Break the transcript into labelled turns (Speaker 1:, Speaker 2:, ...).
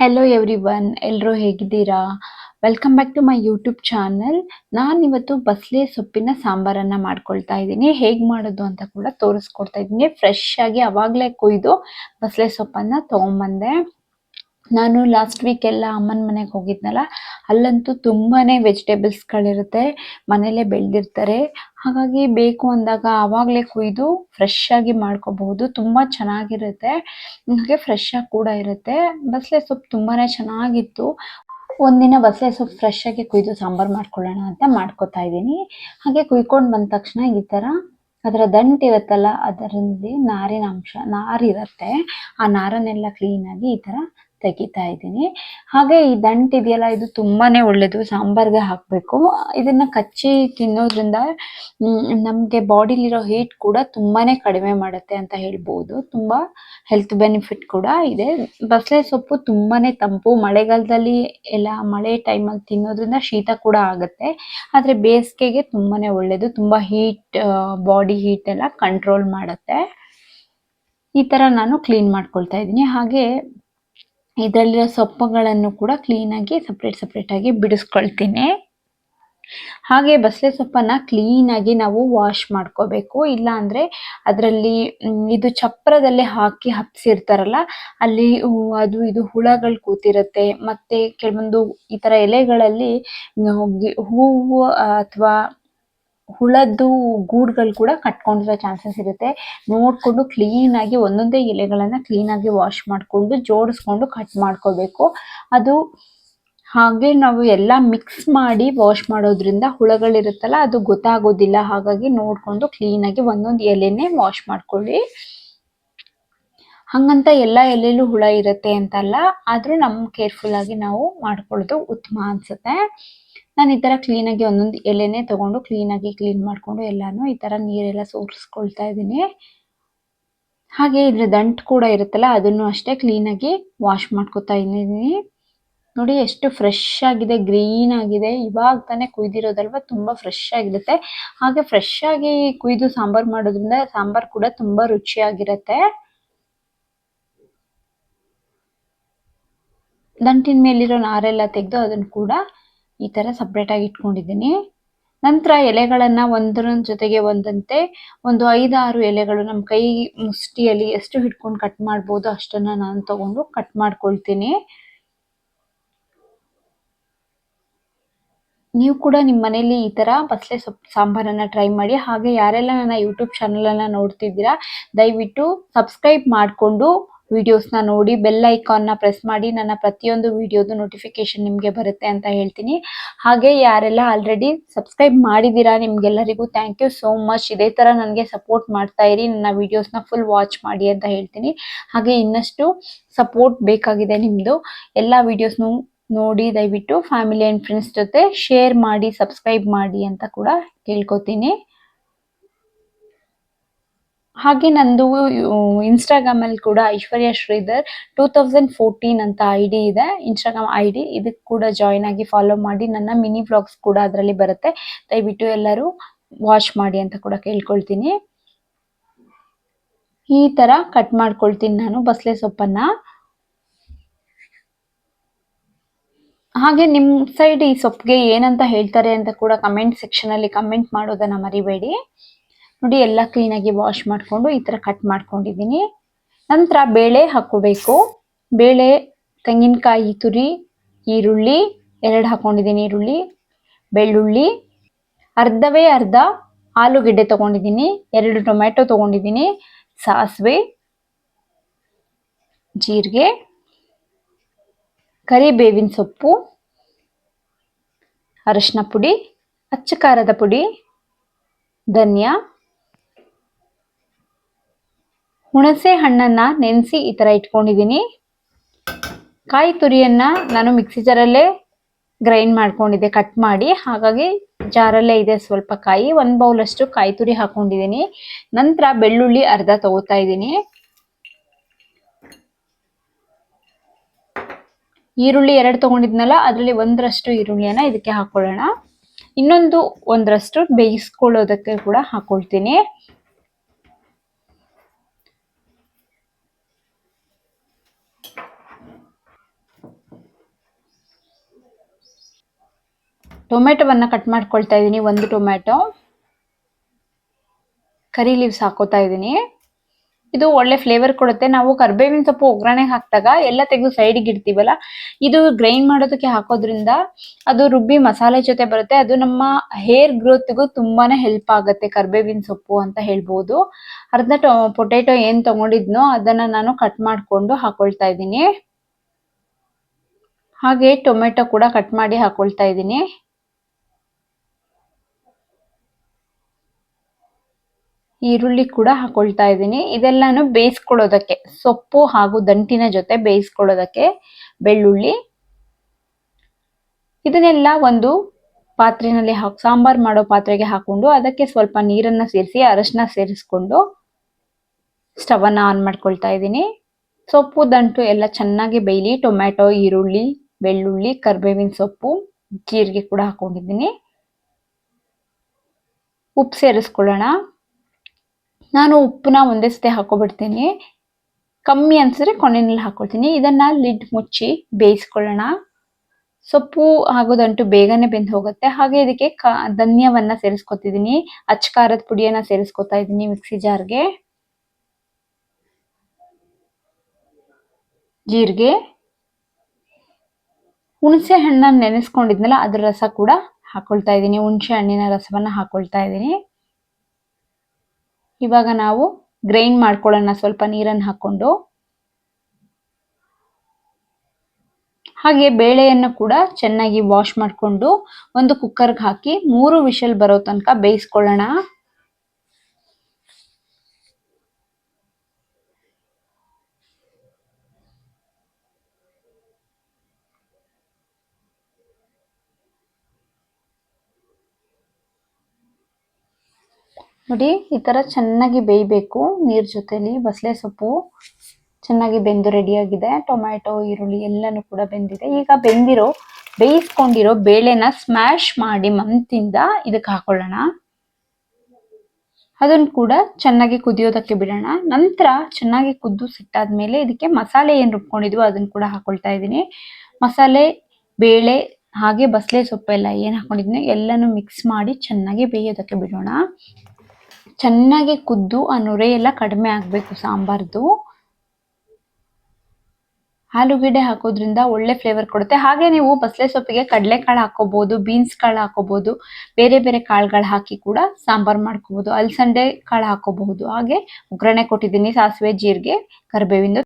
Speaker 1: Hello every one ಎಲ್ಲರೂ ಹೇಗಿದ್ದೀರಾ? Welcome back to my YouTube channel ನಾನಿವತ್ತು ಬಸಳೆ ಸೊಪ್ಪಿನ ಸಾಂಬಾರನ್ನು ಮಾಡ್ಕೊಳ್ತಾ ಇದ್ದೀನಿ. ಹೇಗೆ ಮಾಡೋದು ಅಂತ ಕೂಡ ತೋರಿಸ್ಕೊಡ್ತಾ ಇದ್ದೀನಿ. ಫ್ರೆಶ್ ಆಗಿ ಅವಾಗಲೇ ಕೊಯ್ದು ಬಸಳೆ ಸೊಪ್ಪನ್ನು ತೊಗೊಂಬಂದೆ. ನಾನು ಲಾಸ್ಟ್ ವೀಕ್ ಎಲ್ಲ ಅಮ್ಮನ ಮನೆಗೆ ಹೋಗಿದ್ನಲ್ಲ, ಅಲ್ಲಂತೂ ತುಂಬಾನೇ ವೆಜಿಟೇಬಲ್ಸ್ಗಳಿರುತ್ತೆ ಮನೆಯಲ್ಲೇ ಬೆಳೆದಿರ್ತಾರೆ. ಹಾಗಾಗಿ ಬೇಕು ಅಂದಾಗ ಆವಾಗಲೇ ಕುಯ್ದು ಫ್ರೆಶ್ ಆಗಿ ಮಾಡ್ಕೋಬಹುದು. ತುಂಬ ಚೆನ್ನಾಗಿರುತ್ತೆ. ಹಾಗೆ ಫ್ರೆಶ್ ಆಗಿ ಕೂಡ ಇರುತ್ತೆ. ಬಸಳೆ ಸೊಪ್ಪು ತುಂಬಾನೇ ಚೆನ್ನಾಗಿತ್ತು. ಒಂದಿನ ಬಸಳೆ ಸೊಪ್ಪು ಫ್ರೆಶ್ ಆಗಿ ಕುಯ್ದು ಸಾಂಬಾರು ಮಾಡ್ಕೊಳ್ಳೋಣ ಅಂತ ಮಾಡ್ಕೊತಾ ಇದ್ದೀನಿ. ಹಾಗೆ ಕುಯ್ಕೊಂಡು ಬಂದ ತಕ್ಷಣ ಈ ಥರ ಅದರ ದಂಟು ಇರುತ್ತಲ್ಲ, ಅದರಲ್ಲಿ ನಾರಿನ ಅಂಶ, ನಾರಿರುತ್ತೆ. ಆ ನಾರನ್ನೆಲ್ಲ ಕ್ಲೀನಾಗಿ ಈ ಥರ ತೆಗಿತಾ ಇದ್ದೀನಿ ಹಾಗೆ ಈ ದಂಟ್ ಇದೆಯಲ್ಲ, ಇದು ತುಂಬಾನೇ ಒಳ್ಳೇದು. ಸಾಂಬಾರ್ಗೆ ಹಾಕಬೇಕು. ಇದನ್ನ ಕಚ್ಚಿ ತಿನ್ನೋದ್ರಿಂದ ನಮಗೆ ಬಾಡಿಲಿರೋ ಹೀಟ್ ಕೂಡ ತುಂಬಾನೇ ಕಡಿಮೆ ಮಾಡುತ್ತೆ ಅಂತ ಹೇಳ್ಬೋದು. ತುಂಬ ಹೆಲ್ತ್ ಬೆನಿಫಿಟ್ ಕೂಡ ಇದೆ. ಬಸಳೆ ಸೊಪ್ಪು ತುಂಬಾನೇ ತಂಪು. ಮಳೆಗಾಲದಲ್ಲಿ ಎಲ್ಲ ಮಳೆ ಟೈಮಲ್ಲಿ ತಿನ್ನೋದ್ರಿಂದ ಶೀತ ಕೂಡ ಆಗುತ್ತೆ. ಆದರೆ ಬೇಸಿಗೆಗೆ ತುಂಬಾನೇ ಒಳ್ಳೇದು. ತುಂಬ ಹೀಟ್ ಬಾಡಿ ಹೀಟ್ ಎಲ್ಲ ಕಂಟ್ರೋಲ್ ಮಾಡುತ್ತೆ. ಈ ಥರ ನಾನು ಕ್ಲೀನ್ ಮಾಡ್ಕೊಳ್ತಾ ಇದ್ದೀನಿ. ಹಾಗೆ ಇದರಲ್ಲಿರೋ ಸೊಪ್ಪುಗಳನ್ನು ಕೂಡ ಕ್ಲೀನಾಗಿ ಸಪ್ರೇಟ್ ಸಪ್ರೇಟಾಗಿ ಬಿಡಿಸ್ಕೊಳ್ತೀನಿ. ಹಾಗೆ ಬಸಳೆ ಸೊಪ್ಪನ್ನ ಕ್ಲೀನಾಗಿ ನಾವು ವಾಶ್ ಮಾಡ್ಕೋಬೇಕು. ಇಲ್ಲ ಅಂದರೆ ಅದರಲ್ಲಿ ಇದು ಚಪ್ರದಲ್ಲಿ ಹಾಕಿ ಹಪ್ಸಿರ್ತಾರಲ್ಲ, ಅಲ್ಲಿ ಅದು, ಇದು ಹುಳಗಳು ಕೂತಿರುತ್ತೆ. ಮತ್ತೆ ಕೆಲವೊಂದು ಈ ಥರ ಎಲೆಗಳಲ್ಲಿ ಹೂವು ಅಥವಾ ಹುಳದ್ದು ಗೂಡುಗಳು ಕೂಡ ಕಟ್ಕೊಂಡಿರೋ ಚಾನ್ಸಸ್ ಇರುತ್ತೆ. ನೋಡಿಕೊಂಡು ಕ್ಲೀನಾಗಿ ಒಂದೊಂದೇ ಎಲೆಗಳನ್ನು ಕ್ಲೀನಾಗಿ ವಾಶ್ ಮಾಡಿಕೊಂಡು ಜೋಡಿಸ್ಕೊಂಡು ಕಟ್ ಮಾಡ್ಕೋಬೇಕು. ಅದು ಹಾಗೆ ನಾವು ಎಲ್ಲ ಮಿಕ್ಸ್ ಮಾಡಿ ವಾಶ್ ಮಾಡೋದ್ರಿಂದ ಹುಳಗಳಿರುತ್ತಲ್ಲ, ಅದು ಗೊತ್ತಾಗೋದಿಲ್ಲ. ಹಾಗಾಗಿ ನೋಡಿಕೊಂಡು ಕ್ಲೀನಾಗಿ ಒಂದೊಂದು ಎಲೆನೇ ವಾಶ್ ಮಾಡ್ಕೊಳ್ಳಿ. ಹಂಗಂತ ಎಲ್ಲ ಎಲೆಯಲ್ಲೂ ಹುಳ ಇರುತ್ತೆ ಅಂತಲ್ಲ, ಆದರೂ ನಮ್ಮ ಕೇರ್ಫುಲ್ಲಾಗಿ ನಾವು ಮಾಡ್ಕೊಳ್ಳೋದು ಉತ್ತಮ ಅನ್ಸುತ್ತೆ. ನಾನು ಈ ತರ ಕ್ಲೀನಾಗಿ ಒಂದೊಂದು ಎಲೆನೇ ತಗೊಂಡು ಕ್ಲೀನಾಗಿ ಕ್ಲೀನ್ ಮಾಡಿಕೊಂಡು ಎಲ್ಲಾನು ಈ ತರ ನೀರೆಲ್ಲ ಸೋರಿಸ್ಕೊಳ್ತಾ ಇದ್ದೀನಿ. ಹಾಗೆ ಇದ್ರ ದಂಟು ಕೂಡ ಇರುತ್ತಲ್ಲ, ಅದನ್ನು ಅಷ್ಟೇ ಕ್ಲೀನಾಗಿ ವಾಶ್ ಮಾಡ್ಕೊತಾ ಇದ್ದೀನಿ. ನೋಡಿ ಎಷ್ಟು ಫ್ರೆಶ್ ಆಗಿದೆ ಗ್ರೀನ್ ಆಗಿದೆ. ಇವಾಗ ತಾನೇ ಕುಯ್ದಿರೋದಲ್ವ, ತುಂಬಾ ಫ್ರೆಶ್ ಆಗಿರುತ್ತೆ. ಹಾಗೆ ಫ್ರೆಶ್ ಆಗಿ ಕುಯ್ದು ಸಾಂಬಾರ್ ಮಾಡೋದ್ರಿಂದ ಸಾಂಬಾರ್ ಕೂಡ ತುಂಬಾ ರುಚಿಯಾಗಿರುತ್ತೆ. ದಂಟಿನ ಮೇಲಿರೋ ನಾರೆಲ್ಲ ತೆಗೆದು ಅದನ್ನು ಕೂಡ ಈ ಥರ ಸಪ್ರೇಟಾಗಿ ಇಟ್ಕೊಂಡಿದ್ದೀನಿ. ನಂತರ ಎಲೆಗಳನ್ನು ಒಂದರ ಜೊತೆಗೆ ಒಂದಂತೆ ಒಂದು ಐದಾರು ಎಲೆಗಳು ನಮ್ಮ ಕೈ ಮುಷ್ಟಿಯಲ್ಲಿ ಎಷ್ಟು ಹಿಡ್ಕೊಂಡು ಕಟ್ ಮಾಡ್ಬೋದು ಅಷ್ಟನ್ನು ನಾನು ತಗೊಂಡು ಕಟ್ ಮಾಡ್ಕೊಳ್ತೀನಿ. ನೀವು ಕೂಡ ನಿಮ್ಮ ಮನೇಲಿ ಈ ಥರ ಬಸಳೆ ಸೊಪ್ಪು ಸಾಂಬಾರನ್ನ ಟ್ರೈ ಮಾಡಿ. ಹಾಗೆ ಯಾರೆಲ್ಲ ನನ್ನ ಯೂಟ್ಯೂಬ್ ಚಾನಲನ್ನು ನೋಡ್ತಿದ್ದೀರಾ, ದಯವಿಟ್ಟು ಸಬ್ಸ್ಕ್ರೈಬ್ ಮಾಡಿಕೊಂಡು ವಿಡಿಯೋಸ್ನ ನೋಡಿ ಬೆಲ್ ಐಕಾನ್ನ ಪ್ರೆಸ್ ಮಾಡಿ ನನ್ನ ಪ್ರತಿಯೊಂದು ವಿಡಿಯೋದು ನೋಟಿಫಿಕೇಶನ್ ನಿಮಗೆ ಬರುತ್ತೆ ಅಂತ ಹೇಳ್ತೀನಿ. ಹಾಗೆ ಯಾರೆಲ್ಲ ಆಲ್ರೆಡಿ ಸಬ್ಸ್ಕ್ರೈಬ್ ಮಾಡಿದ್ದೀರಾ ನಿಮಗೆಲ್ಲರಿಗೂ ಥ್ಯಾಂಕ್ ಯು ಸೋ ಮಚ್ ಇದೇ ಥರ ನನಗೆ ಸಪೋರ್ಟ್ ಮಾಡ್ತಾ ಇರಿ, ನನ್ನ ವಿಡಿಯೋಸ್ನ ಫುಲ್ ವಾಚ್ ಮಾಡಿ ಅಂತ ಹೇಳ್ತೀನಿ. ಹಾಗೆ ಇನ್ನಷ್ಟು ಸಪೋರ್ಟ್ ಬೇಕಾಗಿದೆ ನಿಮ್ಮದು ಎಲ್ಲ ವಿಡಿಯೋಸ್ನು ನೋಡಿ ದಯವಿಟ್ಟು ಫ್ಯಾಮಿಲಿ ಆ್ಯಂಡ್ ಫ್ರೆಂಡ್ಸ್ ಜೊತೆ ಶೇರ್ ಮಾಡಿ ಸಬ್ಸ್ಕ್ರೈಬ್ ಮಾಡಿ ಅಂತ ಕೂಡ ಕೇಳ್ಕೊತೀನಿ. ಹಾಗೆ ನಂದು ಇನ್ಸ್ಟಾಗ್ರಾಮ್ ಅಲ್ಲಿ ಕೂಡ Aishwarya Sridhar two thousand fourteen ಅಂತ ಐ ಡಿ ಇದೆ. ಇನ್ಸ್ಟಾಗ್ರಾಮ್ ಐ ಡಿ ಇದಕ್ಕೆ ಕೂಡ ಜಾಯಿನ್ ಆಗಿ ಫಾಲೋ ಮಾಡಿ ನನ್ನ ಮಿನಿ ಬ್ಲಾಗ್ಸ್ ಕೂಡ ಅದರಲ್ಲಿ ಬರುತ್ತೆ. ದಯವಿಟ್ಟು ಎಲ್ಲರೂ ವಾಚ್ ಮಾಡಿ ಅಂತ ಕೂಡ ಕೇಳ್ಕೊಳ್ತೀನಿ. ಈ ತರ ಕಟ್ ಮಾಡ್ಕೊಳ್ತೀನಿ ನಾನು ಬಸಳೆ ಸೊಪ್ಪನ್ನ. ಹಾಗೆ ನಿಮ್ಮ ಸೈಡ್ ಈ ಸೊಪ್ಪಿಗೆ ಏನಂತ ಹೇಳ್ತಾರೆ ಅಂತ ಕೂಡ ಕಮೆಂಟ್ ಸೆಕ್ಷನ್ ಅಲ್ಲಿ ಕಮೆಂಟ್ ಮಾಡೋದನ್ನ ಮರಿಬೇಡಿ. ನೋಡಿ, ಎಲ್ಲ ಕ್ಲೀನಾಗಿ ವಾಶ್ ಮಾಡಿಕೊಂಡು ಈ ಥರ ಕಟ್ ಮಾಡ್ಕೊಂಡಿದ್ದೀನಿ. ನಂತರ ಬೇಳೆ ಹಾಕೋಬೇಕು ಬೇಳೆ, ತೆಂಗಿನಕಾಯಿ, ತುರಿ, ಈರುಳ್ಳಿ, ಎರಡು ಹಾಕೊಂಡಿದ್ದೀನಿ ಈರುಳ್ಳಿ, ಬೆಳ್ಳುಳ್ಳಿ, ಅರ್ಧವೇ ಅರ್ಧ ಆಲೂಗೆಡ್ಡೆ ತೊಗೊಂಡಿದ್ದೀನಿ, ಎರಡು ಟೊಮ್ಯಾಟೊ ತೊಗೊಂಡಿದ್ದೀನಿ, ಸಾಸಿವೆ, ಜೀರಿಗೆ, ಕರಿಬೇವಿನ ಸೊಪ್ಪು, ಅರಶಿನ ಪುಡಿ, ಅಚ್ಚ ಖಾರದ ಪುಡಿ, ಧನಿಯಾ. ಹುಣಸೆ ಹಣ್ಣನ್ನ ನೆನೆಸಿ ಈ ಥರ ಇಟ್ಕೊಂಡಿದ್ದೀನಿ ಕಾಯಿ ತುರಿಯನ್ನ ನಾನು ಮಿಕ್ಸಿ ಜಾರಲ್ಲೇ ಗ್ರೈಂಡ್ ಮಾಡ್ಕೊಂಡಿದ್ದೆ, ಕಟ್ ಮಾಡಿ. ಹಾಗಾಗಿ ಜಾರಲ್ಲೇ ಇದೆ ಸ್ವಲ್ಪ ಕಾಯಿ. ಒಂದು ಬೌಲಷ್ಟು ಕಾಯಿ ತುರಿ ಹಾಕೊಂಡಿದ್ದೀನಿ ನಂತರ ಬೆಳ್ಳುಳ್ಳಿ ಅರ್ಧ ತಗೋತಾ ಇದ್ದೀನಿ. ಈರುಳ್ಳಿ ಎರಡು ತೊಗೊಂಡಿದ್ನಲ್ಲ, ಅದರಲ್ಲಿ ಒಂದರಷ್ಟು ಈರುಳ್ಳಿಯನ್ನು ಇದಕ್ಕೆ ಹಾಕೊಳ್ಳೋಣ. ಇನ್ನೊಂದು ಒಂದರಷ್ಟು ಬೇಯಿಸ್ಕೊಳ್ಳೋದಕ್ಕೆ ಕೂಡ ಹಾಕೊಳ್ತೀನಿ. ಟೊಮೆಟೊವನ್ನು ಕಟ್ ಮಾಡ್ಕೊಳ್ತಾ ಇದ್ದೀನಿ ಒಂದು ಟೊಮೆಟೊ ಕರಿ ಲೀವ್ಸ್ ಹಾಕೋತಾ ಇದ್ದೀನಿ ಇದು ಒಳ್ಳೆ ಫ್ಲೇವರ್ ಕೊಡುತ್ತೆ. ನಾವು ಕರ್ಬೇವಿನ ಸೊಪ್ಪು ಒಗ್ಗರಣೆಗೆ ಹಾಕಿದಾಗ ಎಲ್ಲ ತೆಗೆದು ಸೈಡಿಗೆ ಇಡ್ತೀವಲ್ಲ, ಇದು ಗ್ರೈಂಡ್ ಮಾಡೋದಕ್ಕೆ ಹಾಕೋದ್ರಿಂದ ಅದು ರುಬ್ಬಿ ಮಸಾಲೆ ಜೊತೆ ಬರುತ್ತೆ. ಅದು ನಮ್ಮ ಹೇರ್ ಗ್ರೋತ್ಗೂ ತುಂಬಾನೇ ಹೆಲ್ಪ್ ಆಗುತ್ತೆ ಕರ್ಬೇವಿನ ಸೊಪ್ಪು ಅಂತ ಹೇಳ್ಬೋದು. ಅರ್ಧ ಟೊ ಪೊಟೆಟೊ ಏನು ತಗೊಂಡಿದ್ನೋ ಅದನ್ನ ನಾನು ಕಟ್ ಮಾಡ್ಕೊಂಡು ಹಾಕೊಳ್ತಾ ಇದ್ದೀನಿ ಹಾಗೆ ಟೊಮೆಟೊ ಕೂಡ ಕಟ್ ಮಾಡಿ ಹಾಕೊಳ್ತಾ ಇದ್ದೀನಿ ಈರುಳ್ಳಿ ಕೂಡ ಹಾಕೊಳ್ತಾ ಇದ್ದೀನಿ. ಇದೆಲ್ಲಾನು ಬೇಯಿಸ್ಕೊಳ್ಳೋದಕ್ಕೆ, ಸೊಪ್ಪು ಹಾಗೂ ದಂಟಿನ ಜೊತೆ ಬೇಯಿಸ್ಕೊಳ್ಳೋದಕ್ಕೆ ಬೆಳ್ಳುಳ್ಳಿ. ಇದನ್ನೆಲ್ಲ ಒಂದು ಪಾತ್ರೆನಲ್ಲಿ ಹಾಕಿ, ಸಾಂಬಾರ್ ಮಾಡೋ ಪಾತ್ರೆಗೆ ಹಾಕೊಂಡು ಅದಕ್ಕೆ ಸ್ವಲ್ಪ ನೀರನ್ನ ಸೇರಿಸಿ, ಅರಶಿನ ಸೇರಿಸ್ಕೊಂಡು ಸ್ಟವ್ ಅನ್ನ ಆನ್ ಮಾಡ್ಕೊಳ್ತಾ ಇದ್ದೀನಿ. ಸೊಪ್ಪು, ದಂಟು ಎಲ್ಲ ಚೆನ್ನಾಗಿ ಬೇಯಲಿ. ಟೊಮ್ಯಾಟೊ, ಈರುಳ್ಳಿ, ಬೆಳ್ಳುಳ್ಳಿ, ಕರ್ಬೇವಿನ ಸೊಪ್ಪು, ಜೀರಿಗೆ ಕೂಡ ಹಾಕೊಂಡಿದ್ದೀನಿ. ಉಪ್ಪು ಸೇರಿಸ್ಕೊಳ್ಳೋಣ. ನಾನು ಉಪ್ಪನ್ನ ಒಂದೇ ಸತಿ ಹಾಕೊಬಿಡ್ತೀನಿ. ಕಮ್ಮಿ ಅನ್ಸಿದ್ರೆ ಕೊನೆಯಲ್ಲಿ ಹಾಕೊಳ್ತೀನಿ. ಇದನ್ನ ಲಿಡ್ ಮುಚ್ಚಿ ಬೇಯಿಸ್ಕೊಳ್ಳೋಣ. ಸೊಪ್ಪು ಆಗೋದಂಟು ಬೇಗನೆ ಬೆಂದು ಹೋಗುತ್ತೆ. ಹಾಗೆ ಇದಕ್ಕೆ ಕ, ಧನ್ಯವನ್ನ ಸೇರಿಸ್ಕೊತಿದ್ದೀನಿ ಅಚ್ಚ ಖಾರದ ಪುಡಿಯನ್ನ ಸೇರಿಸ್ಕೊತಾ ಇದ್ದೀನಿ ಮಿಕ್ಸಿ ಜಾರ್ಗೆ. ಜೀರಿಗೆ. ಹುಣಸೆ ಹಣ್ಣನ್ನು ನೆನೆಸ್ಕೊಂಡಿದ್ನಲ್ಲ, ಅದ್ರ ರಸ ಕೂಡ ಹಾಕೊಳ್ತಾ ಇದ್ದೀನಿ ಹುಣಸೆ ಹಣ್ಣಿನ ರಸವನ್ನ ಹಾಕೊಳ್ತಾ ಇದ್ದೀನಿ ಇವಾಗ ನಾವು ಗ್ರೈಂಡ್ ಮಾಡ್ಕೊಳ್ಳೋಣ ಸ್ವಲ್ಪ ನೀರನ್ನು ಹಾಕೊಂಡು ಹಾಗೆ ಬೇಳೆಯನ್ನು ಕೂಡ ಚೆನ್ನಾಗಿ ವಾಶ್ ಮಾಡಿಕೊಂಡು ಒಂದು ಕುಕ್ಕರ್ಗೆ ಹಾಕಿ ಮೂರು ವಿಷಲ್ ಬರೋ ತನಕ ಬೇಯಿಸ್ಕೊಳ್ಳೋಣ. ನೋಡಿ, ಈ ತರ ಚೆನ್ನಾಗಿ ಬೇಯಬೇಕು ನೀರ್ ಜೊತೆಲಿ. ಬಸಳೆ ಸೊಪ್ಪು ಚೆನ್ನಾಗಿ ಬೆಂದು ರೆಡಿಯಾಗಿದೆ ಟೊಮ್ಯಾಟೊ, ಈರುಳ್ಳಿ ಎಲ್ಲನೂ ಕೂಡ ಬೆಂದಿದೆ. ಈಗ ಬೆಂದಿರೋ, ಬೇಯಿಸ್ಕೊಂಡಿರೋ ಬೇಳೆನ ಸ್ಮ್ಯಾಶ್ ಮಾಡಿ ಮಂತಿಂದ ಇದಕ್ಕೆ ಹಾಕೊಳ್ಳೋಣ. ಅದನ್ನು ಕೂಡ ಚೆನ್ನಾಗಿ ಕುದಿಯೋದಕ್ಕೆ ಬಿಡೋಣ. ನಂತರ ಚೆನ್ನಾಗಿ ಕುದ್ದು ಸಿಟ್ಟಾದ್ಮೇಲೆ ಇದಕ್ಕೆ ಮಸಾಲೆ ಏನು ರುಬ್ಕೊಂಡಿದ್ವು ಅದನ್ನು ಕೂಡ ಹಾಕೊಳ್ತಾ ಇದ್ದೀನಿ. ಮಸಾಲೆ, ಬೇಳೆ, ಹಾಗೆ ಬಸಳೆ ಸೊಪ್ಪೆಲ್ಲ ಏನು ಹಾಕೊಂಡಿದ್ದೀನಿ ಎಲ್ಲನೂ ಮಿಕ್ಸ್ ಮಾಡಿ ಚೆನ್ನಾಗಿ ಬೇಯೋದಕ್ಕೆ ಬಿಡೋಣ. ಚೆನ್ನಾಗಿ ಕುದ್ದು ಆ ನೊರೆ ಎಲ್ಲ ಕಡಿಮೆ ಆಗಬೇಕು ಸಾಂಬಾರ್ದು. ಆಲೂಗಡ್ಡೆ ಹಾಕೋದ್ರಿಂದ ಒಳ್ಳೆ ಫ್ಲೇವರ್ ಕೊಡುತ್ತೆ. ಹಾಗೆ ನೀವು ಬಸಳೆ ಸೊಪ್ಪಿಗೆ ಕಡಲೆಕಾಳು ಹಾಕೋಬಹುದು ಬೀನ್ಸ್ ಕಾಳು ಹಾಕೋಬಹುದು ಬೇರೆ ಬೇರೆ ಕಾಳುಗಳು ಹಾಕಿ ಕೂಡ ಸಾಂಬಾರ್ ಮಾಡ್ಕೋಬಹುದು ಅಲಸಂದೆ ಕಾಳು ಹಾಕೋಬಹುದು. ಹಾಗೆ ಒಗ್ಗರಣೆ ಕೊಟ್ಟಿದ್ದೀನಿ ಸಾಸಿವೆ, ಜೀರಿಗೆ, ಕರಿಬೇವಿಂದು.